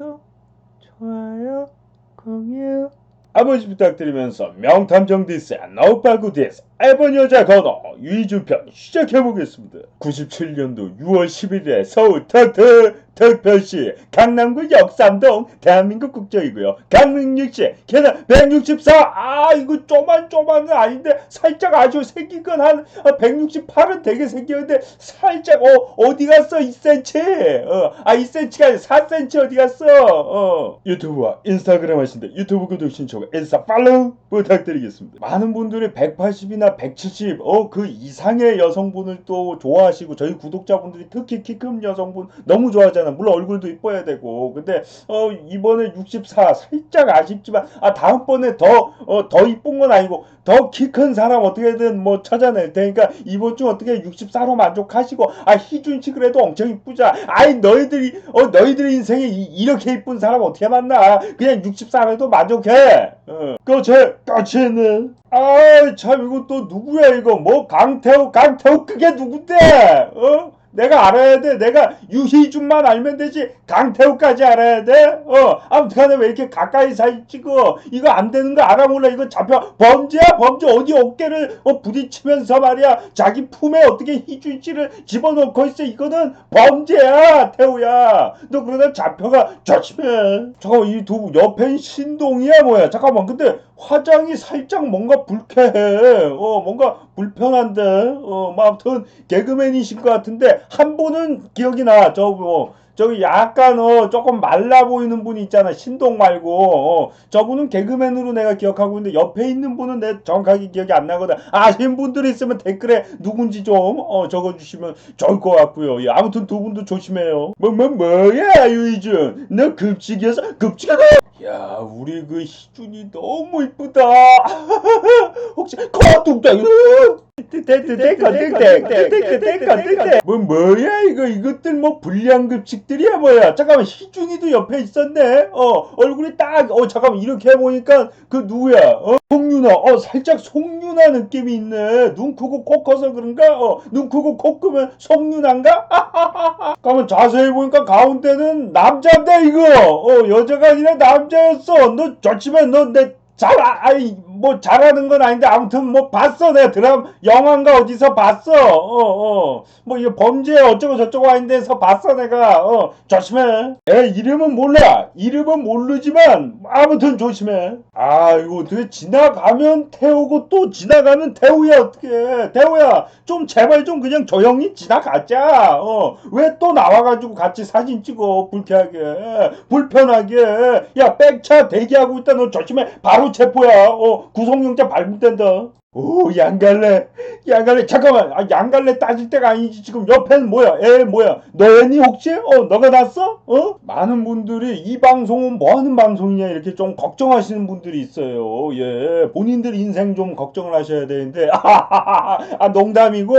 구독, 좋아요, 공유. 아버지 부탁드리면서 명탐정 디스 나우팔구 디스 일본 여자 건어 유이주편 시작해보겠습니다. 97년도 6월 11일에 서울 터트 특별시 강남구 역삼동 대한민국 국적이고요. 강릉역시 계단 164. 아 이거 쪼만쪼만은 아닌데 살짝 아주 생긴 건 한 168은 되게 생겼는데 살짝 어 어디 갔어 2cm. 어아 2cm가 아니라 4cm 어디 갔어. 어 유튜브와 인스타그램 하신데 유튜브 구독 신청 인스타 팔로우 부탁드리겠습니다. 많은 분들이 180이나 170 어 그 이상의 여성분을 또 좋아하시고 저희 구독자분들이 특히 키 큰 여성분 너무 좋아하잖아. 물론 얼굴도 이뻐야 되고 근데 어 이번에 64 살짝 아쉽지만 아 다음번에 더 어 더 이쁜 건 아니고 더 키 큰 사람 어떻게든 뭐 찾아낼 테니까 이번 주 어떻게 64로 만족하시고 아 희준 씨 그래도 엄청 이쁘자. 아이 너희들이 어 너희들 인생에 이, 렇게 이쁜 사람 어떻게 만나? 그냥 64라도 만족해. 어. 그제 까치는 아참 이거 또 누구야 이거? 뭐 강태우 강태우 그게 누군데? 어 내가 알아야 돼. 내가 유희준만 알면 되지. 강태우까지 알아야 돼. 어, 아무튼간에 왜 이렇게 가까이 사진 찍어? 이거 안 되는 거 알아 몰라. 이거 잡혀 범죄야 범죄. 어디 어깨를 어, 부딪히면서 말이야. 자기 품에 어떻게 희준 씨를 집어넣고 있어? 이거는 범죄야, 태우야. 너 그러다 잡혀가 조심해. 잠깐 이두 옆엔 신동이야 뭐야? 잠깐만. 근데 화장이 살짝 뭔가 불쾌해. 어, 뭔가 불편한데. 어, 뭐 아무튼 개그맨이신 것 같은데 한 분은 기억이 나. 저 뭐. 저기 약간 어 조금 말라 보이는 분이 있잖아 신동 말고 어, 저분은 개그맨으로 내가 기억하고 있는데 옆에 있는 분은 내 정확하게 기억이 안 나거든 아시는 분들이 있으면 댓글에 누군지 좀 어, 적어주시면 좋을 것 같고요 예, 아무튼 두 분도 조심해요 뭐 뭐 뭐야 유이준 너 급식이어서 급식하다 야 우리 그 희준이 너무 이쁘다. 혹시 거뚝딱 뭐 뭐야 이거. 이것들 뭐 불량급식들이야 뭐야. 잠깐만 희준이도 옆에 있었네. 어 얼굴이 딱 어 잠깐만 이렇게 해보니까 그 누구야? 어? 송윤아. 어 살짝 송윤아 느낌이 있네. 눈 크고 코 커서 그런가? 어 눈 크고 코 크면 송윤아인가? 잠깐만 자세히 보니까 가운데는 남자인데 이거. 어 여자가 아니라 남자였어. 너 저치면 너내 잘, 아, 아이, 뭐, 잘하는 건 아닌데, 아무튼, 뭐, 봤어. 내가 드라마, 영화인가 어디서 봤어. 어, 어. 뭐, 이거 범죄 어쩌고 저쩌고 하는데서 봤어, 내가. 어, 조심해. 에, 이름은 몰라. 이름은 모르지만, 아무튼 조심해. 아, 이거 어떻게 지나가면 태우고 또 지나가면 태우야, 어떻게. 태우야, 좀 제발 좀 그냥 조용히 지나가자. 어, 왜 또 나와가지고 같이 사진 찍어. 불쾌하게. 불편하게. 야, 백차 대기하고 있다. 너 조심해. 바로 체포야. 어, 구속영장 발부된다. 오, 양갈래. 양갈래. 잠깐만. 아, 양갈래 따질 때가 아니지. 지금 옆에는 뭐야? 애 뭐야? 너애니 혹시? 어, 너가 났어? 어? 많은 분들이 이 방송은 뭐 하는 방송이냐 이렇게 좀 걱정하시는 분들이 있어요. 예. 본인들 인생 좀 걱정을 하셔야 되는데. 아, 농담이고.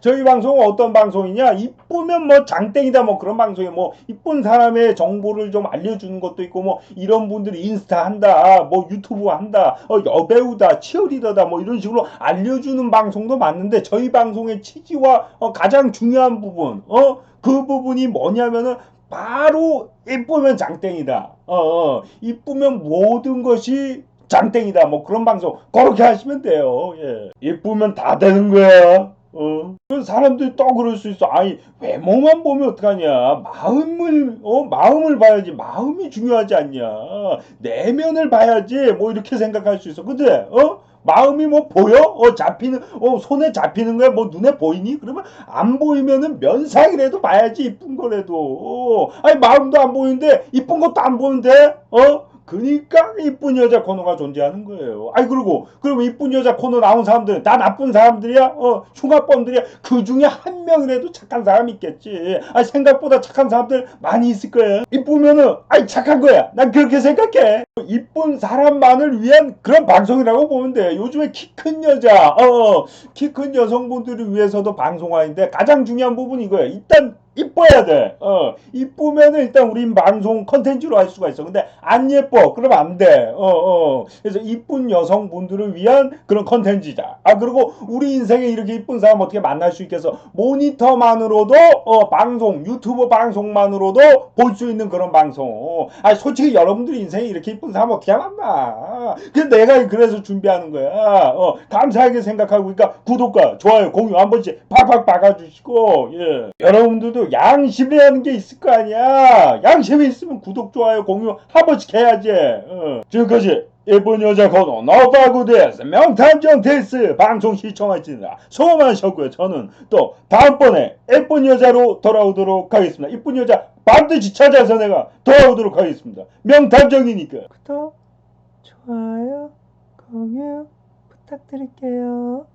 저희 방송은 어떤 방송이냐? 이쁘면 뭐 장땡이다 뭐 그런 방송이에요. 뭐 이쁜 사람의 정보를 좀 알려주는 것도 있고 뭐 이런 분들이 인스타 한다. 뭐 유튜브 한다. 어, 여배우다. 치어리더다. 뭐 이런 식으로 알려주는 방송도 맞는데 저희 방송의 취지와 어, 가장 중요한 부분 어 그 부분이 뭐냐면은 바로 이쁘면 장땡이다 어, 어 이쁘면 모든 것이 장땡이다 뭐 그런 방송 그렇게 하시면 돼요 예 이쁘면 다 되는 거야 어. 그 사람들이 또 그럴 수 있어. 아니, 외모만 보면 어떡하냐. 마음을, 어, 마음을 봐야지. 마음이 중요하지 않냐. 내면을 봐야지. 뭐 이렇게 생각할 수 있어. 근데, 어? 마음이 뭐 보여? 어, 잡히는, 어, 손에 잡히는 거야? 뭐 눈에 보이니? 그러면 안 보이면은 면상이라도 봐야지. 이쁜 거라도. 어. 아니, 마음도 안 보이는데, 이쁜 것도 안 보는데, 어? 그니까 이쁜 여자 코너가 존재하는 거예요. 아이 그리고 그러면 이쁜 여자 코너 나온 사람들은 다 나쁜 사람들이야? 어 흉악범들이야? 그 중에 한 명이라도 착한 사람이 있겠지. 아 생각보다 착한 사람들 많이 있을 거야. 이쁘면은 아이 착한 거야. 난 그렇게 생각해. 이쁜 사람만을 위한 그런 방송이라고 보면 돼. 요즘에 키 큰 여자, 어, 키 큰 여성분들을 위해서도 방송하는데 가장 중요한 부분이 이거야. 일단 이뻐야 돼. 어, 이쁘면은 일단 우린 방송 컨텐츠로 할 수가 있어. 근데 안 예뻐. 그러면 안 돼. 어, 어. 그래서 이쁜 여성분들을 위한 그런 컨텐츠자. 아, 그리고 우리 인생에 이렇게 이쁜 사람 어떻게 만날 수 있겠어? 모니터만으로도, 어, 방송, 유튜브 방송만으로도 볼 수 있는 그런 방송. 아, 솔직히 여러분들 인생에 이렇게 이쁜 사람 어떻게 만나? 근데 내가 그래서 준비하는 거야. 어, 감사하게 생각하고, 그러니까 구독과 좋아요, 공유 한 번씩 팍팍 박아주시고, 예. 여러분들도 양심이라는 게 있을 거 아니야. 양심이 있으면 구독, 좋아요, 공유 한 번씩 해야지. 어. 지금까지 예쁜 여자 건호 너바구 데스 명탐정 데스 방송 시청하시느라 수고 많으셨고요. 저는 또 다음번에 예쁜 여자로 돌아오도록 하겠습니다. 예쁜 여자 반드시 찾아서 내가 돌아오도록 하겠습니다. 명탐정이니까. 구독, 좋아요, 공유 부탁드릴게요.